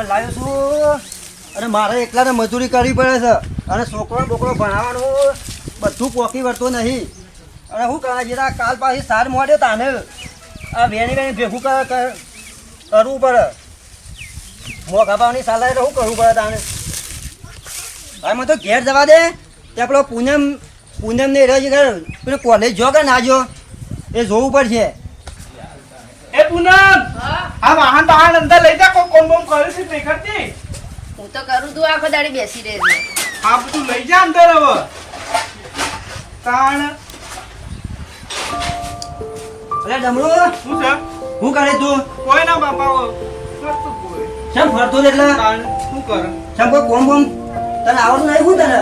પર લાવ્યો છું. અને મારે એકલાને મજૂરી કરવી પડે છે. અને છોકરો બોકરો ભણાવવાનું બધું પોકી વળતો નહીં. અને શું કરે જરા કાલ પાછી સાર મોડે તાને આ વેણી વેણી ભેગું કર- કર- કરવું પડે. મોઘા ભાવની સાલાય તો શું કરવું પડે તાને. હવે મને તો ઘેર જવા દે. ત્યાં પેલો પૂનમ પૂનમ ને રહી ઘર પેલો કોલેજ જો કે ના જો એ જોવું પડશે. પૂનમ આ વાહન વાહન અંદર લઈ જા કોઈ કોમ બોમ કરે છે નહીં કરતી. હું તો કરું તું આખો દાડી બેસી રહે છે આ બધું લઈ જા અંદર હવે. તાણ. અરે ડમરો શું છે? હું કરે તું? કોઈ ના બાપા શેમ ફરતો એટલે? તાણ શું કર? શું કોઈ કોમ બોમ? તને આવડતું નહીં હું તને?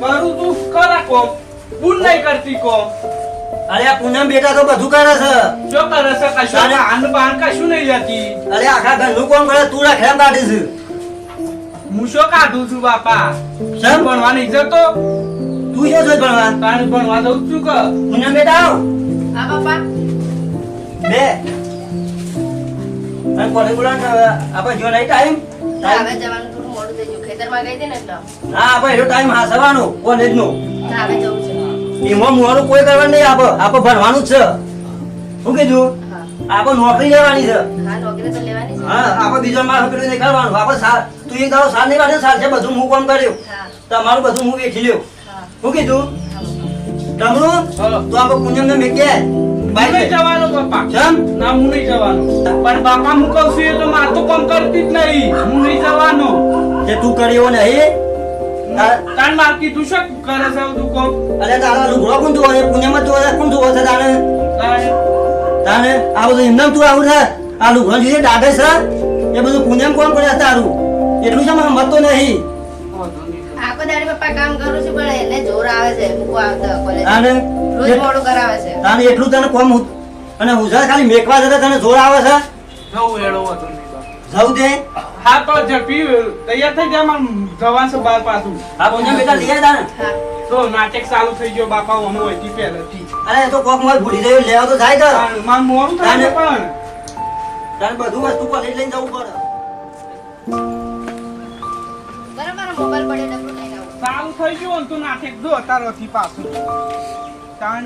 કરું તું કરા કોમ. બુન નહીં કરતી કોમ. અરે આ પૂનમ બેટા તો બધું કરે છે. શું કરે છે? કશું આન બાન કશું નહીં લેતી. અરે આખા ઘરનું કોણ કરે? તું રાખે કાઢી છે. હું શું કાઢું છું બાપા? સર ભણવાની જતો તું? શું છે ભણવા? તારે ભણવા જઉં છું કે પૂનમ બેટા આવ. હા બાપા. બે. અને કોલેજ બોલાવ આપણે જો નહીં ટાઈમ આવે જવાનું થોડું મોડું થઈ ગયું. ખેતરમાં ગઈ હતી ને એટલે. હા આપણે એનો ટાઈમ હાસવાનો કોલેજ નો ના, હવે જવું એમાં મોડું કોઈ કરવાનું નહીં આપો આપો ભણવાનું જ છે. શું કીધું? આપો આપણે નોકરી લેવાની છે. હા નોકરી તો લેવાની છે. હા બીજો માર પેલું નહીં કરવાનું. આપણે સાર તું એક કરો સાર નહીં વાળે સાર છે બધું હું કામ કર્યું. તમારું બધું હું વેચી લ્યો. હા. શું કીધું. ડમરું. તો આપો પૂનમ ને મેકે હું જવાનો નહીં જવાનું ના હું નહીં જવાનું. પણ બાપા હું કહું છું એ તો મારે તો કામ કરતી જ નહીં. હું નહીં જવાનો. જે તું કર્યો નહીં તાર- તાન માર કીધું છે કરે છે તું કો અરે તારા લુગડો કોણ તું હોય પૂનમ જ તું કોણ તું હોય તારે? તારે. આ બધું એમને તું આવું છે? આ લુગડો જોઈએ ડાગે છે એ બધું પૂનમ કોણ કરે તારું? એટલું છે મને મતો નહીં. આખો દાડી પપ્પા કામ કરું છું પણ એને જોર આવે છે મૂકવા આવતા કોલેજ રોજ મોડું કરાવે છે. તારે એટલું તને કોમ હું- અને હુજાર ખાલી મેકવા જતા તને જોર આવે છે? જવું એડો હતો જવું દે હા તો ઝડપી તૈયાર થઈ જાય મારે જવાનું છે બાર પાછું. હા પૂનમ બેટા? લઈ તારે તો નાટક ચાલુ થઈ ગયો બાપા ઓનો હોયથી પહેલેથી અરે તો કોક મોય ભૂલી ગયો લેવા તો થાય તો. માર મોરું થાય પણ. તારે બધું વસ્તુ કોલેજ લઈને જવું પડે. બરાબર મોબાઈલ પડ્યો ડબલું ચાલુ થઈ ગયું ને તું નાટક જો તારોથી પાછું. તાણ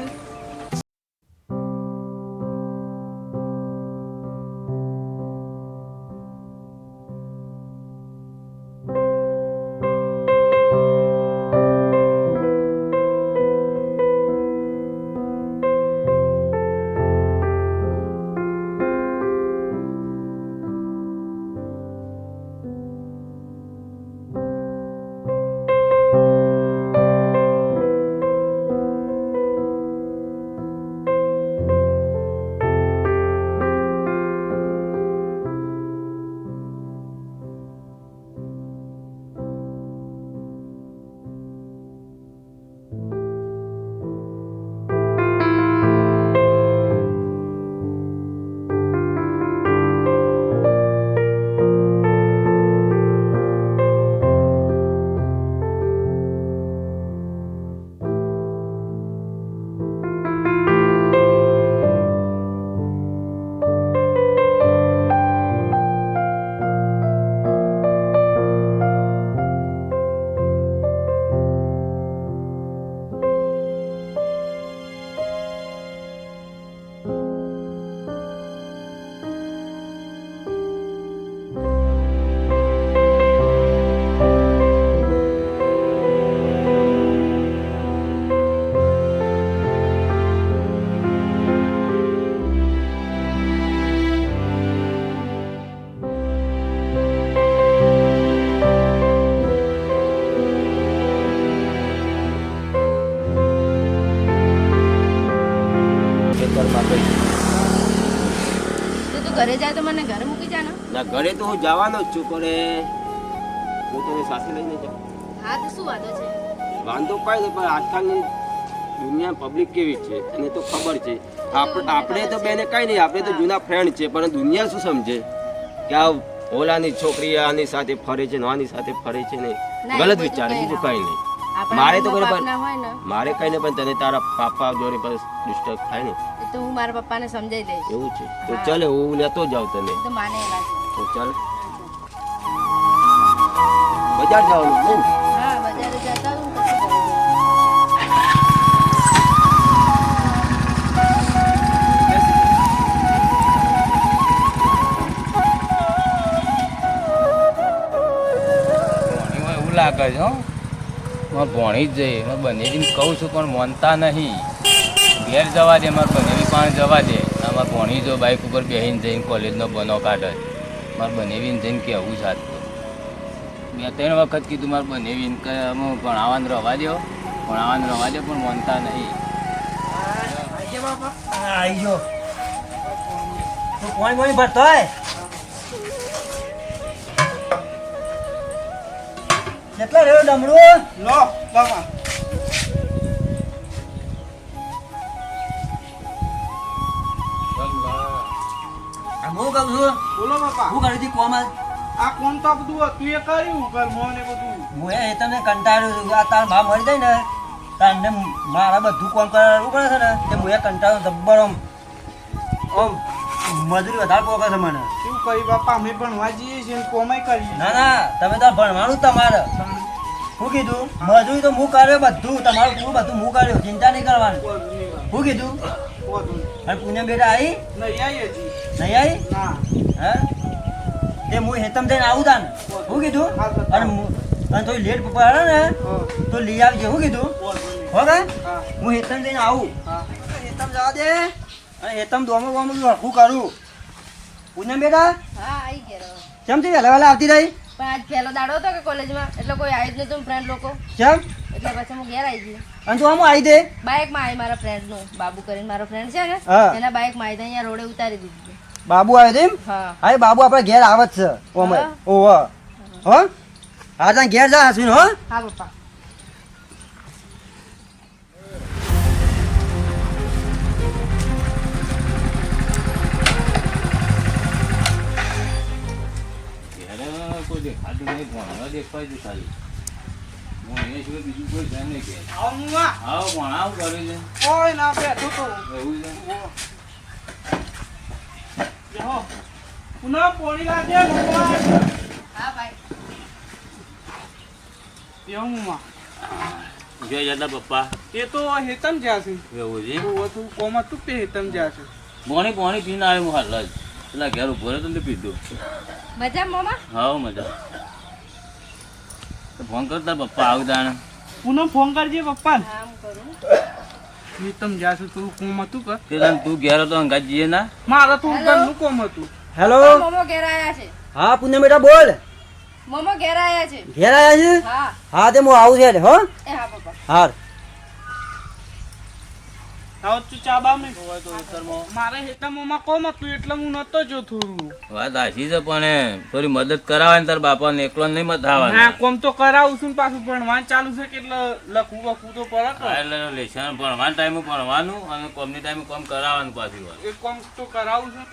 તો ઘરે જાય તો મને ઘરે મૂકી જા ને. ના ઘરે તો હું જવાનો જ છું પણ હું તને સાથે લઈને જાઉં. હા તો શું વાંધો છે? વાંધો કઈ નહીં પણ આજકાલની દુનિયા પબ્લિક કેવી છે એને તો ખબર છે. આપ- આપણે તો બેને કઈ નહીં આપણે તો જૂના ફ્રેન્ડ છે પણ દુનિયા શું સમજે? કે આ ઓલાની છોકરી આની સાથે ફરે છે ને આની સાથે ફરે છે ને ગલત વિચાર બીજું કઈ નહીં. મારે તો કોઈ પણ હોય ને. મારે કઈ નહીં પણ તને તારા પાપા જોડે પર ડિસ્ટર્બ થાય ને. તો હું મારા પપ્પાને સમજાઈ દઈશ. એવું છે. તો. ચાલે હું લેતો જાઉં તને. તો માને તો ચાલ. બજાર જવાનું નહીં હા બજારે જતા લાગે છે હો. મારે ભણી જ જઈએ મેં બનેવીને કહું છું પણ માનતા નહીં ઘેર જવા દે મારે બનેલી પણ જવા દે આમાં ભણી જો બાઇક ઉપર બેહીને જઈને કોલેજનો બનો કાઢે. મારે બનેવીને જઈને કહેવું છે બે ત્રણ વખત કીધું મારે બનેવીને કે અમે ભણાવાને રવા દો ભણાવાને રવા દો પણ માનતા નહીં આવી પોણી ભરતો હોય કેટલા રહ્યો ડમડું લો બાપા. હું કહું છું બોલો બાપા. હું કરી હતી આ કોણ તો બધું હતું એ કર્યું બધું. હું એ તમને કંટાળ્યો છું આ તાર મા મરી જાય ને તારને મારા બધું કોમ કરવું પડે છે ને તે હું એ કંટાળો જબ્બર આમ આમ મજૂરી વધારે પોકે છે મને. કરી બાપા અમે ભણવા જઈએ છીએ ને કોમાય કરીએ. ના ના તમે તો ભણવાનું તમારે. શું કીધું મજૂરી તો હું કર્યો બધું તમારું પૂરું બધું હું કર્યો ચિંતા નહીં કરવાની. હું કીધું અને પૂનમ બેટા આવી નહીં આવી નહીં આવી હા હે? તે હું હેતમ થઈને આવું તાન. શું કીધું અને અને થોડી લેટ પડે ને તો લઈ આવજે શું કીધું. હો કે? હું. હેતમ થઈને આવું. હેતમ જવા દે. અને હેતમ દોમો બોમો હરખું કરું. પૂનમ બેટા? હા આવી ગયા. કેમ થી વહેલા વહેલા આવતી રહી? પણ આજ પહેલો દાડો હતો કે કોલેજમાં? એટલે કોઈ આવી જ નતું ફ્રેન્ડ લોકો. કેમ? એટલે પછી હું ઘેર આવી ગઈ. અને તું આમ આવી દે? બાઇકમાં આવી મારા ફ્રેન્ડનું બાબુ કરીને મારો ફ્રેન્ડ છે ને. એના બાઇકમાં આવી તો અહીંયા રોડે ઉતારી દીધી બાબુ આવ્યો તેમ હા. બાબુ આપડે ઘેર આવત છે ઓમે હા? હો. હા ત્યાં ઘેર જા હસવીન હો. હા પપ્પા. નહીં ભણવા ખાલી. હું અહીંયા સિવાય બીજું કોઈ છે નહીં કે. આવો હું આ. આવો છે. કોઈ ના બેઠો તો. એવું છે? બેહો. પુનઃ પોણી લાગે હા ભાઈ. બેહો હું આ. જોઈ પપ્પા. એ તો હેતમ જ્યાં છે. એવું છે? તો હતું કોમ હતું તે હેતમ જ્યાં છે? પાણી પાણી પીને આવ્યો હાલ જ. પેલા ઘેર ઊભો રહ્યો તો ને પીધું. મજા મામા? હા મજા. તો ફોન કરતા પપ્પા આવું જાણે પૂનમ ફોન કરજે પપ્પા. હા હું કરું. જ્યાં છે તું કોમ હતું કર. તે તું ઘેર હતો અંગાત જઈએ ના? મારા તું Hello? ઘરનું કોમ હતું. હેલો? મોમો ઘેર આયા છે. હા પૂનમ બેટા બોલ. મોમો ઘેર આયા છે. ઘેર આયા છે? હા. હા તે મો આવું છે હો? એ હા પપ્પા. હાર. આવો તું હેતરમાં મારે હેતમમાં કોમ હતું એટલે હું નતો જો થોડું વાત હાચી છે પણ થોડી મદદ કરાવે ને તાર બાપાને એકલો નહીં મત ના આવવાનું કોમ તો કરાવું છું ને પાછું ભણવાનું ચાલુ છે કે એટલે લખવું બખવું તો પડે એટલે લેશન ભણવાના ટાઈમે ભણવાનું અને કોમની ટાઈમે કોમ કરાવવાનું પાછું. એ કોમ તો કરાવું છું.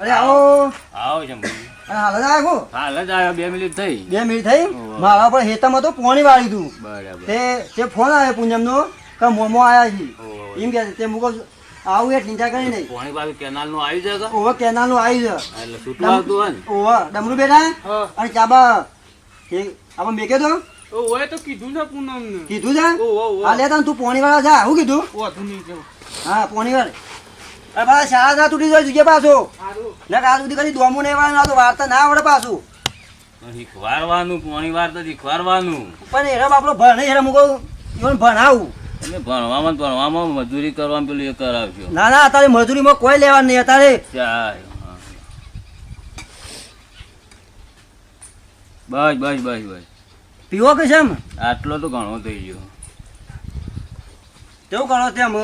અરે આવો. આવો છે ભાઈ. હાલ જ આવ્યો હાલ જ આવ્યો બે મિનિટ થઈ. બે મિનિટ થઈ? મારા પર હેતમ હતો પોણી વાળી તું બરાબર. તે તે ફોન આવ્યો પૂનમનો કે મોમો આવ્યા છે. એમ કે તે મુકો આવું એ ચિંતા કરી નહીં. પાણી પાછું કેનાલનું આવી જાય કે? ઓવર કેનાલનું આવી જાય. એટલે છૂટું આવતું હોય ને. ડમરું બેટા અને ચાબા કે આપણે મેકે તો તો ઓય તો કીધું છે પૂનમ ને કીધું છે? ઓહો. લેતા તું પોણી વાળા જા શું કીધું? નહીં હા પોણી વાળે અરે પાછા શાળા ના તૂટી જાય જુજે પાછો. ને આ સુધી કદી દોમું નહીં વાળે તો વાર્તા ના આવડે પાછું. શીખવાડવાનું પાણી વાર તો શીખવાડવાનું. પણ એરમ આપણો ભણે એરમ કહું ભણાવું. તમે ભણવામાં ભણવામાં મજૂરી કરવાનું પેલું એ કરાવશો ના ના અત્યારે મજૂરીમાં કોઈ લેવા નહીં અત્યારે. બસ બસ બસ બસ. પીવો કે છે આટલો તો ઘણો થઈ ગયો. કેવું કરો તેમ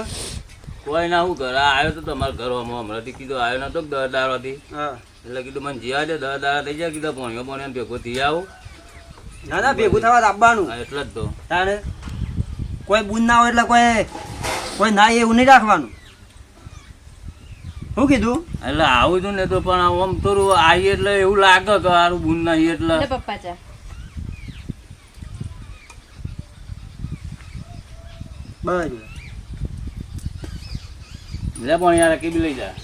કોઈ ના હું ઘરે આવ્યો તો તમારા ઘરમાં હમણાંથી કીધું આવ્યો નતો દર દસ દાડાથી. હા. એટલે કીધું મને જીવા દે દસ દાડા થઈ જાય. કીધું ભણ્યો ભણ્યો ભેગો થઈ આવું. ના ના ભેગું થવા આપવાનું. એટલે જ તો. તારે કોઈ બુન ના હોય એટલે કોઈ કોઈ ના એવું નહીં રાખવાનું. શું કીધું? એટલે આવું છું ને તો પણ આમ થોડું આવી એટલે એવું લાગે કે સારું બુંદ નહીં એટલે લે પપ્પા ચા બરાબર. લે પણ યાર કેબી લઈ જા.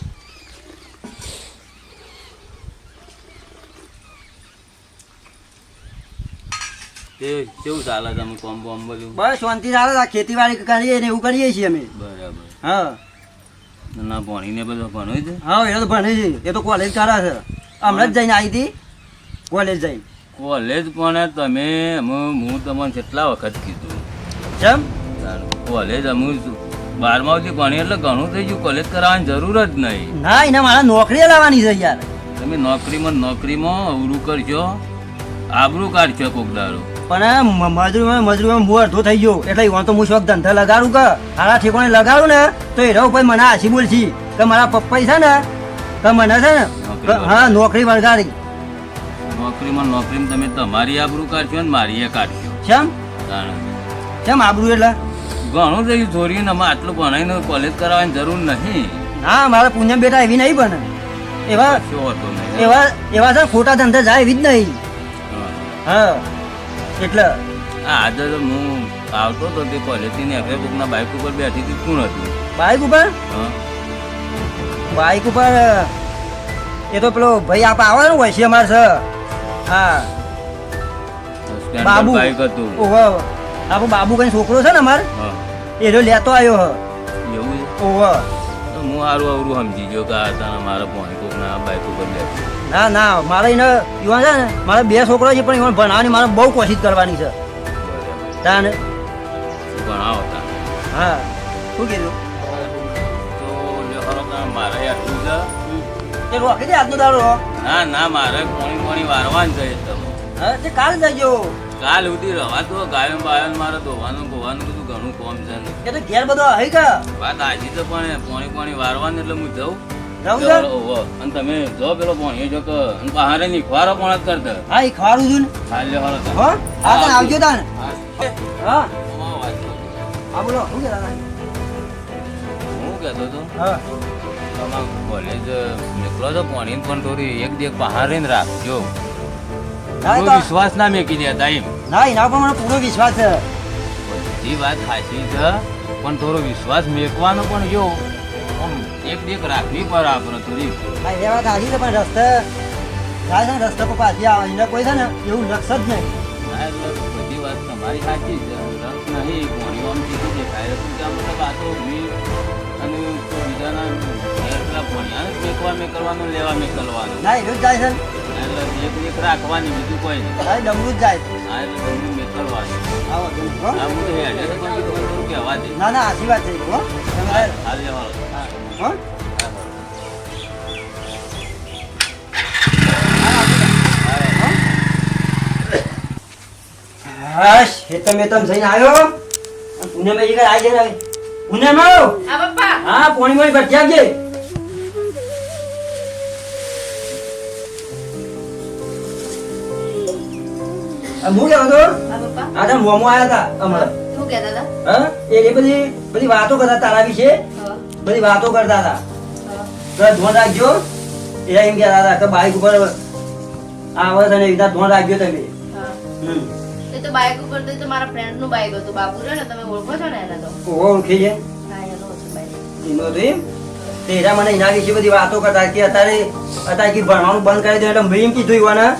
તે કેવું ચાલે તમે કોમ બોમ બધું? બસ શાંતિ ચાલે છે. આ ખેતીવાડી કરીએ ને એવું કરીએ છીએ અમે. બરાબર. હા. ના ભણીને બધું ભણ્યું છે? હા એ તો ભણે છે. એ તો કોલેજ કરે છે. હમણાં જ જઈને આવી હતી. કોલેજ જઈને. કોલેજ પણ તમે હું તમને કેટલા વખત કીધું. કેમ? કોલેજ અમુક બારમા સુધી ભણી એટલે ઘણું થઈ ગયું. કોલેજ કરાવવાની જરૂર જ નહીં. ના એને મારા નોકરી લાવવાની છે યાર. તમે નોકરીમાં નોકરીમાં અવરું કરશો આબરું કાઢશો કોક દાડો. પણ મજૂરીમાં મજૂરીમાં હું અડધો થઈ ગયો. એટલે એમાં તો હું શોખ ધંધા લગાડું કે? હારા ઠેકોને લગાડું ને તો એ એના ભાઈ મને હાસી બોલશી. કે મારા પપ્પા છે ને કે મને છે ને હા નોકરી વળગાડી. નોકરીમાં નોકરીમાં તમે તમારી આબરું કાઢશો ને મારી એ કાઢશો. કેમ. કેમ આબરું એટલે? ઘણું થયું છોરીને અમે આટલું ભણાવીને કોલેજ કરાવવાની જરૂર નહીં. ના મારા પૂનમ બેટા એવી નહીં બને. એવા એવા એવા છે ને ખોટા ધંધા જાય એવી જ નહીં. હા. એટલે? આજે તો હું આવતો તો તે કોલેજથી ને એફે બુકના બાઇક ઉપર બેઠી હતી કોણ હતું. બાઇક ઉપર? બાઇક ઉપર એ તો પેલો ભાઈ આપ આવે હોય છે અમારે છે હા. બાબુ. બાઇક હતું. ઓહો. આપણો બાબુ કઈ છોકરો છે ને અમારે? એ જો લેતો આવ્યો હ. એવું ઓહો. તો હું સારું અવરું સમજી ગયો કે આ તારા મારા પોણી કોકના બાઇક ઉપર બેઠી. ના ના, મારે એને યુવાન છે ને, મારા બે છોકરા છે પણ એમાં ભણાવવાની મારે બહુ કોશિશ કરવાની છે. તાને? ભણાવો હા. શું કીધું? મારે આટલું છે એ રોકી દે આજનો ના મારે પોણી પોણી વારવાનું છે તમે હા, તે કાલ જજો. કાલ સુધી રવાતો ગાયન બાયન મારે ધોવાનું ગોવાનું બધું ઘણું કોમ છે એ તો ઘેર બધો હઈ ગયા વાત આજી તો પણ પોણી પોણી વારવાનું એટલે હું જઉં. અને તમે જો પેલો પોણી જો કે બહારની ખવારો પણ જ કરતા. હા એ ખવારું છું ને. હાલ લે હાલો હો હા તાન આવજો તાન હા. હું. હા બોલો શું કહેતા હતા? કહેતો હતો હા. તમારે કોલેજ નીકળો તો પોણી પણ થોડી એક દેખ બહાર ને રાખજો તો વિશ્વાસ ના મેકી દેતા એમ ના એના પર મને પૂરો વિશ્વાસ છે. બધી વાત સાચી છે પણ થોડો વિશ્વાસ મેકવાનો પણ જો. એક દેખ રાખવી પડે આપણે થોડી હા એ વાત સાચી છે પણ રસ્તે જાય છે ને રસ્તે પર પાછી આવે એને કોઈ છે ને એવું લક્ષ જ નહીં. બધી વાત તમારી સાચી છે રસ નહીં ભણ્યું આમ ત્યાં મતલબ આ તો અને બીજાના ભણ્યા મેકવા મેં કરવાનું લેવા મેં કરવાનું. ના એવું જ જાય છે એટલે એક એક રાખવાની બીજું કોઈ નહીં. તારે ડમરું જ જાય હા એટલે મેં કરવાનું. આવો તું, હો? હું હેડે કહેવા દે ના ના આશી વાત છે હો. હાલ લેવાનો હા? બસ એ તો જઈને આવ્યો. પુણે માં જીગર આવી જાય પુણે માં હા પપ્પા. હા પોણી પોણી ભરતી આવજે હું કેવો હતો? આ તમે મોમો આવ્યા હતા અમારે. શું કહેતા હતા? હા? એ બધી બધી વાતો કરતા તારા વિશે. બધી વાતો કરતા હતા. ધોન રાખજો. એ એમ કહેતા હતા કે બાઈક ઉપર આવે છે ને એવી રીતે રાખજો તમે. એ તો બાઇક ઉપર તો એ ફ્રેન્ડનું બાઇક હતું બાપુ રહ્યો ને તમે ઓળખો છો ને એને તો? ઓળખી છે. તો એમ મને એના વિશે બધી વાતો કરતા કે અત્યારે અત્યારે કે ભણવાનું બંધ કરી દે એટલે મેં એમ કીધું ઈવાને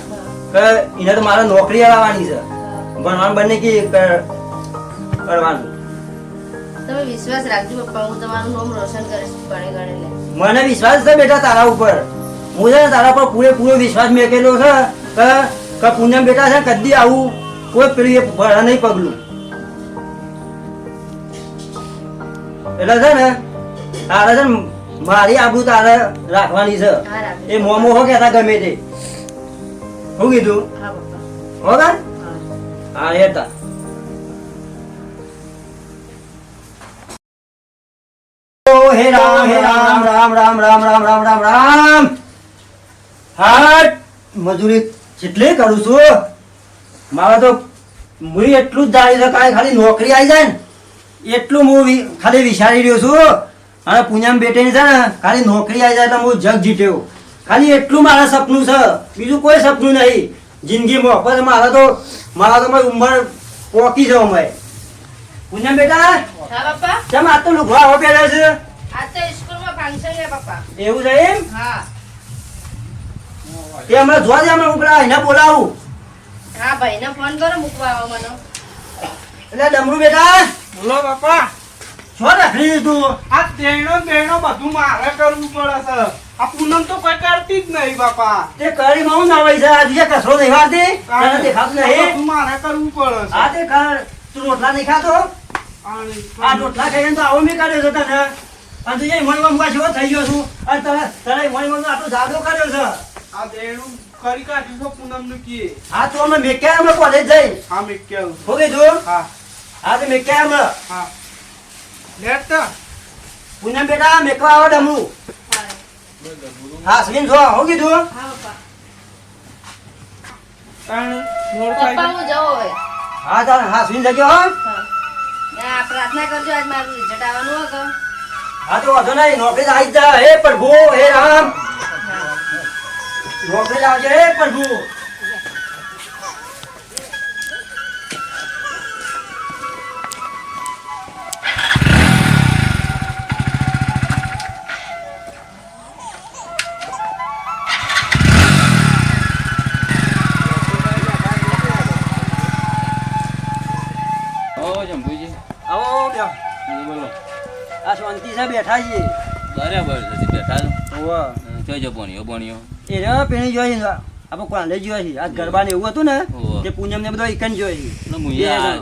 કે એને તો મારે નોકરી આવવાની છે. ભણવાનું બંને કે કર- કરવાનું. તમે વિશ્વાસ રાખજો પપ્પા હું તમારું નામ રોશન કરીશ ભણે ગણે મને વિશ્વાસ છે બેટા તારા ઉપર. હું છે તારા પર પૂરેપૂરો વિશ્વાસ મેકેલો છે કે કે પૂનમ બેટા છે કદી આવું કોઈ પેલી ભરા નહીં પગલું. એટલે છે ને તારે છે મારી આબરૂ તારે રાખવાની છે. એ મોમો હો કેતા ગમે તે. શું કીધું? હા હો કાન? હા. હા રામ હે રામ રામ રામ રામ રામ રામ રામ રામ. હાટ મજૂરી જેટલી કરું છું મારે તો હું એટલું જ ધારી શકાય ખાલી નોકરી આવી જાય ને એટલું હું ખાલી વિચારી રહ્યો છું. અને પૂનમ બેટેની છે ને ખાલી નોકરી આવી જાય તો હું જગ જીત્યો ખાલી એટલું મારા સપનું છે બીજું કોઈ સપનું નહીં. જિંદગીમાં પણ મારા તો મારા તો મારી ઉંમર પોકી છે અમે પૂનમ બેટા કેમ આ તો લુગડા આવો પહેર્યા છે? આજ તો સ્કૂલમાં ફંક્શન છે પપ્પા. એવું છે એમ? હા. એ હમણાં જોવા હમણાં એને બોલાવું. હા ભાઈને ફોન કરો મૂકવા આવો મને. એટલે ડમરું બેટા બોલો બાપા શું રાખી દીધું આ બધું મારે કરવું પડે છે. આ પૂનમ તો કોઈ કરતી જ નહીં બાપા તે કરી માં ના નાવાય છે આજે જે કચરો નહીં વાળતી તને દેખાતું આ નહીં. બધું મારે કરવું પડે છે. આ તે કર. તું રોટલા નહીં ખાતો? આ રોટલા ખાઈને તો આવો મેં કાઢ્યો છે તને. અને તું જઈ મળી મમ્મા જેવો થઈ ગયો છું. અને તને તને મમ્મી આટલો જાદો કર્યો છે. આ તેણું કરી કાઢ્યું છે પૂનમનું કી હા તો અમે મેક્યા અમે કોલેજ જઈ. હા મેં કેવું હો કીધું હા. હા તો મેક્યા અમે હા. લેટ તો. પૂનમ બેટા મેકવા આવો ડમરું હા સ્વીન જો હો કીધું હા પપ્પા. થાય પપ્પા હું જાઉં હવે. હા તાર હા સ્વીન જગ્યા હો. હા. પ્રાર્થના કરજો આજ મારું રિઝલ્ટ આવવાનું હોય હા તો વાંધો નહીં નોકરી આવી જ હે પ્રભુ હે રામ. નોકરી આવજે હે પ્રભુ. બેઠા છીએ બરાબર છે બેઠા ઓવા જોજો બોણીઓ બોણીઓ એ રે પેણી જોઈ આપણે કોણ જોઈ છે. આ ગરબા ને એવું હતું ને. તે પૂનમ ને બધો એકન જોઈ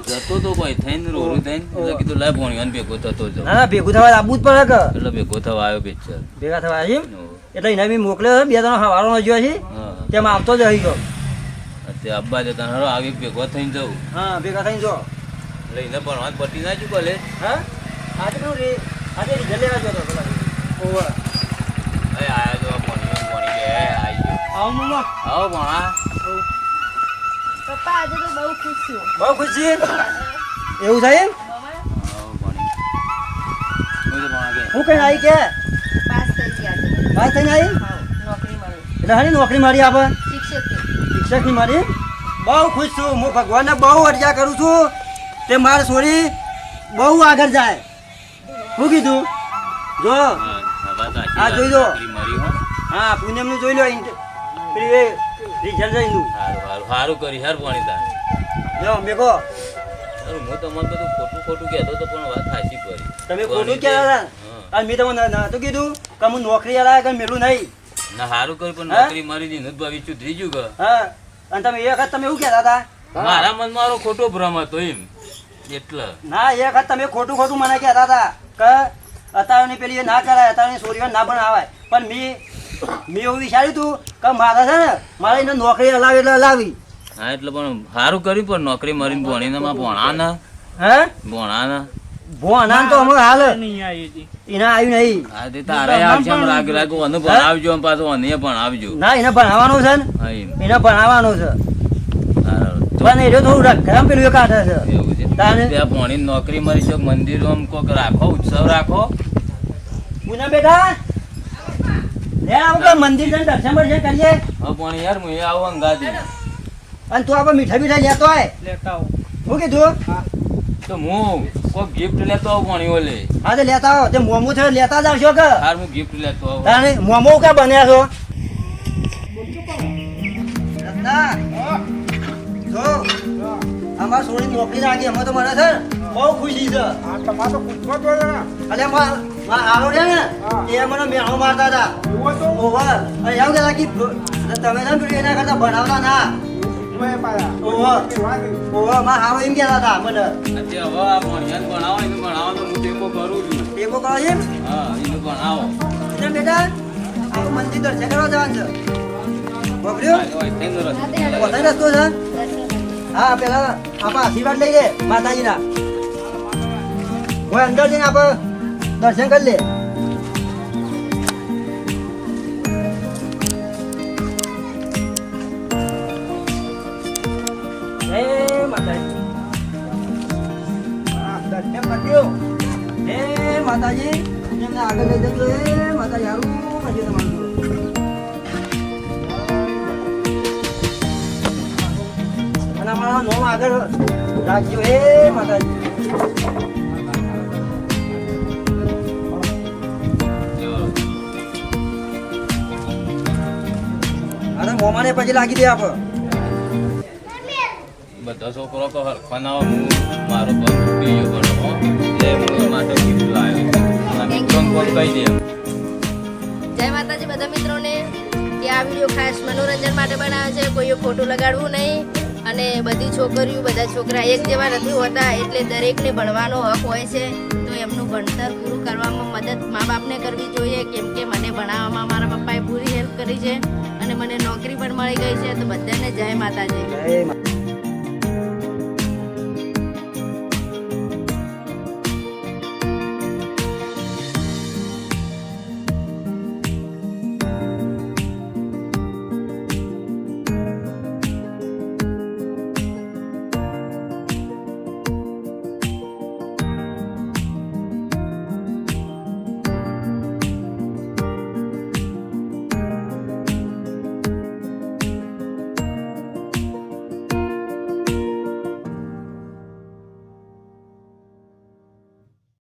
છે. જતો તો કોઈ થઈને રોરું થઈને કીધું લાય ભણ્યો ને ભેગો થતો જો ના ભેગો થવા આબુ જ પડે કે. એટલે ભેગો થવા આવ્યો પિક્ચર. ભેગા થવા આવી એટલે એને બી મોકલ્યો બે ત્રણ હવારો જોઈ છે. તેમાં આવતો જ રહી ગયો તે અબ્બા જતા હરો આવી ભેગો થઈને જવું હા ભેગા થઈને જો લઈને ભણવા પટી નાખ્યું લે હા? આજે રે. આજે લેવા ગયો હતો પેલા ઓવા. એ આયા આવી ગયો. આવો મમ્મા. આવો ભણા. પપ્પા આજે તો બહુ ખુશ છું. બહુ ખુશ એવું થાય એમ? હું તો ભણા કે હું કઈ આવી કે? પાસ થઈ ગયા આજે થઈને આવી? નોકરી મળી. એટલે હારી નોકરી મારી આપે? શિક્ષક. શિક્ષકની મારી બહુ ખુશ છું. હું ભગવાનને બહુ અરજા કરું છું. તે મારી છોરી બહુ આગળ જાય. શું કીધું? જો. હા, જોઈ લો. હા. પૂનમનું જોઈ લો રિઝલ્ટ જઈનું. હારું કરી હાર ભણી તાર જો મેકો હું તમને બધું ખોટું ખોટું કહેતો તો પણ વાત સાચી કરી તમે ખોટું કહેતા હતા? અને મેં તમને નતું કીધું કે હું નોકરી અલાય કે મેલું નહીં. ના સારું કરી પણ? નોકરી ભાવી ગયું કે. હા અને તમે એ વખત તમે એવું કહેતા હતા? મારા મનમાં મારો ખોટો ભ્રમ હતો એમ. એટલે. ના એ વખત તમે ખોટું ખોટું મને કહેતા હતા. કે અત્યારની પેલી ના કરાય અત્યારની છોરીઓ ના પણ આવે. પણ મેં મેં એવું વિચાર્યું હતું કે મારે છે ને મારે એને નોકરી હલાવી એટલે હલાવી હા એટલે પણ સારું કર્યું પણ નોકરી મરીને ભણીને. માં ભણા ના હે ભણા ના ભોના તો અમે હાલ એના આવ્યું નહીં. હા તે તારે આવશે એમ લાગે લાગે onu ભણાવજો પાછું onu ભણાવજો. ના એને ભણાવવાનું છે ને? એને ભણાવવાનું છે. તો પણ એ થોડું રકમ પેલું એક કાઢે છે? ત્યાં ભણી નોકરી મળી છે મંદિર આમ કોક રાખો ઉત્સવ રાખો. પૂના બેટા? લે આપણે મંદિર જઈને દર્શન બર્શન કરીએ. હવે પણ યાર હું એ આવું અને તું આપણે મીઠાઈ મીઠાઈ લેતો હોય લેતા આવું. શું કીધું? તો હું કોક ગિફ્ટ લેતો આવું ભણી ઓલે હા તો લેતા આવો. તે મોમો થયો લેતા જ આવશો કે. હાર હું ગિફ્ટ લેતો આવું. તાને મોમો કા બન્યા છો? રત્ના, જો. અમાર સોની નોકરી લાગી અમે તો મને છે બહુ ખુશી છે. આ તમારો તો. અલે આવો છે ને? એ મને મેહો મારતા હતા. એવો તો ઓવર અરે એવું કહેતા કે તમે છે ને એના કરતા ભણાવતા ના. દે. ઓવરમાં આવો એમ કહેતા હતા મને. હવે આ ભણિયાને ભણાવો એનું ભણાવો તો હું ટેકો કરું છું. ટેકો કરો એમ? હા એનું ભણાવો. ને બેટા આ મંદિર દર્શન કરવા જવાનું છે. રસ્તો. પોતાનો રસ્તો છે? હા પેલા આપણે આશીર્વાદ લઈ લે માતાજીના. હોય અંદર જઈને આપણે દર્શન કરી લે હે માતાજી. હા, હે આગળ લઈ જજો. હે માતાજી સારું કરજો તમારું અને અમારા નોમ આગળ રાખજો. હે માતાજી. અને મોમાને પછી લાગી દે આપ. બધા છોકરો તો હરખવાના હું મારો ગયો પણ હો. એટલે માટે લાવ્યો. મિત્રોને કહી દે. જય માતાજી બધા મિત્રોને. કે આ વીડિયો ખાસ મનોરંજન માટે બનાવ્યો છે. કોઈએ ફોટો લગાડવું નહીં. અને બધી છોકરીઓ, બધા છોકરા એક જેવા નથી હોતા, એટલે દરેકને ભણવાનો હક હોય છે. તો એમનું ભણતર પૂરું કરવામાં મદદ મા બાપને કરવી જોઈએ, કેમ કે મને ભણાવવામાં મારા પપ્પાએ પૂરી હેલ્પ કરી છે અને મને નોકરી પણ મળી ગઈ છે. તો બધાને જય માતાજી.